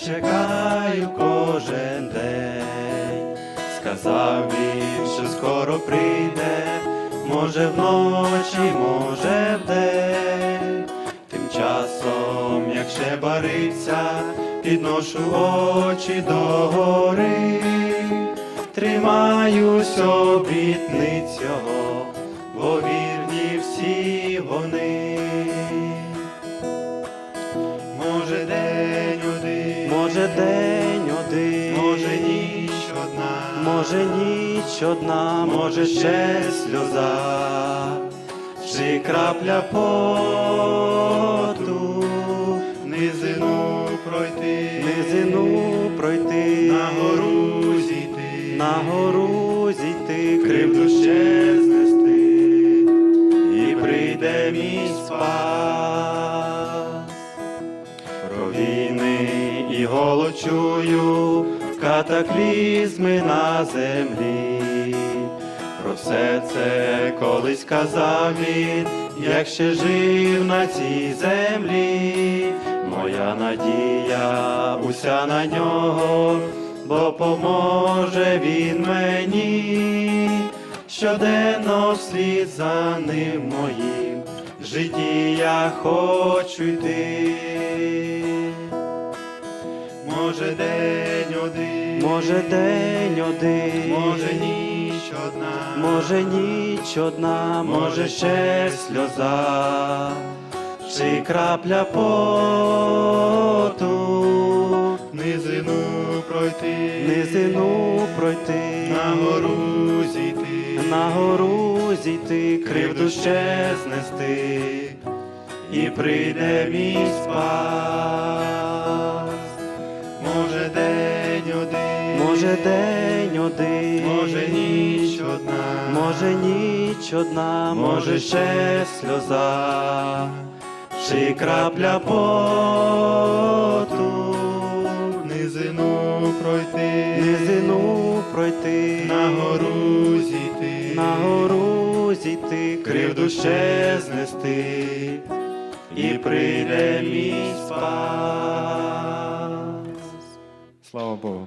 чекаю кожен день. Сказав він, що скоро прийде, може вночі, може вдень. Тим часом, як ще бариться, підношу очі до гори, тримаюсь обітниць бо вірні всі вони. Може один, Може день один, може ніч одна, може ніч одна, може ще сльоза, чи крапля поту, низину пройти, низину пройти, на гору зійти, на гору зійти, кривду ще знести, і прийде мій спас. Про війни і голод чую, катаклізми на землі. Про все це колись казав він, як ще жив на цій землі. Моя надія уся на нього, бо поможе він мені, щоденно вслід за ним моїм житті я хочу йти. Може день один, може день один, може ніч одна, може ніч одна, може ще сльоза, чи крапля поту, низину пройти, низину пройти, на гору зійти, на гору зійти, кривду ще знести, і прийде мій спас. Може день один, може ніч одна, може ніч одна, може ще сльоза, чи крапля поту, низину пройти, низину пройти, на гору зійти, на гору зійти, кривду ще знести, і прийде мій спас. Слава Богу.